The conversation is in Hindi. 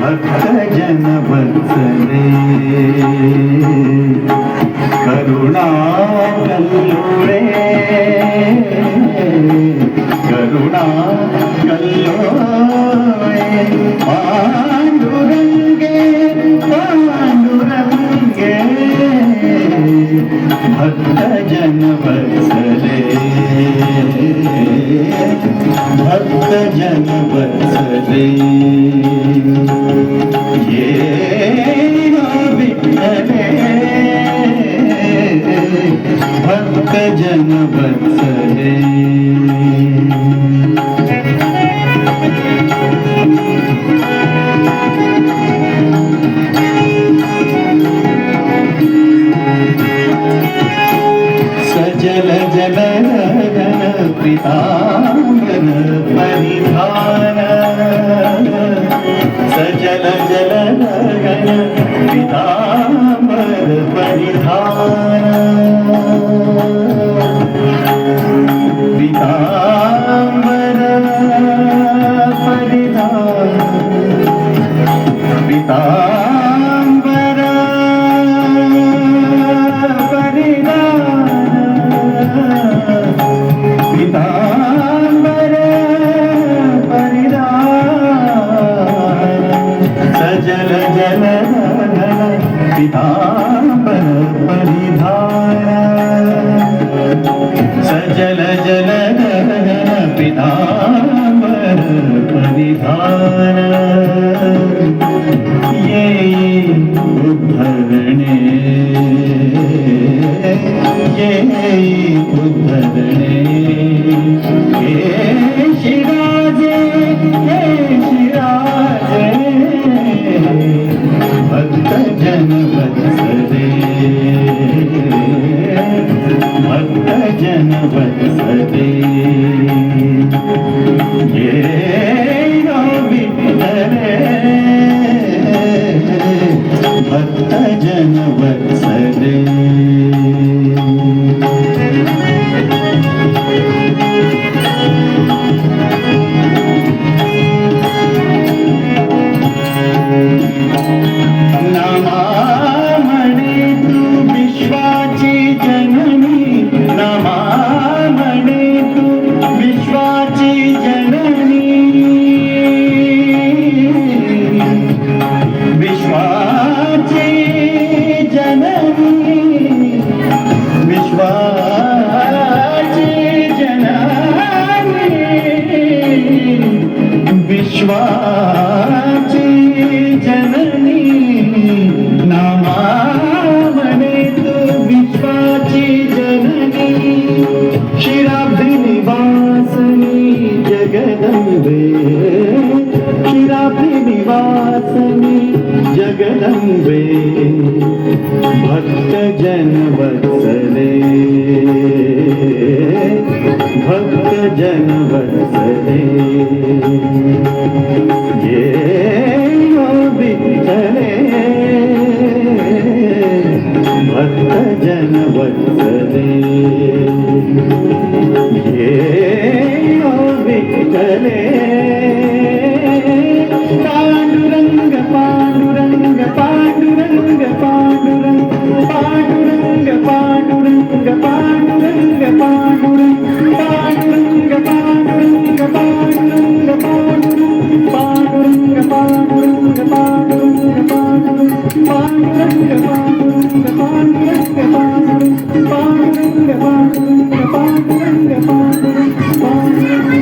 भक्तजन वत्सले करुणा कल्लुरे भक्त जन बसरे ये भक्त जन बसरे सजल जल रन पिता निधान सजल जल गगन पितांबर परिधान। पिता परिधान सजल जल पिता परिधान। ये उद्धरणे ये उद्धरणे। भक्त जन वत्सले भक्त जन वत्सले ये विठ्ठले भक्त विश्वाची जननी नमाणे तु विश्वाची जननी शिराभिनिवासनी Jagdambe. शिराभिनिवासनी Jagdambe. भक्तजनवत्सले। भक्तजनवत्सले। Stefan, Stefan, Stefan.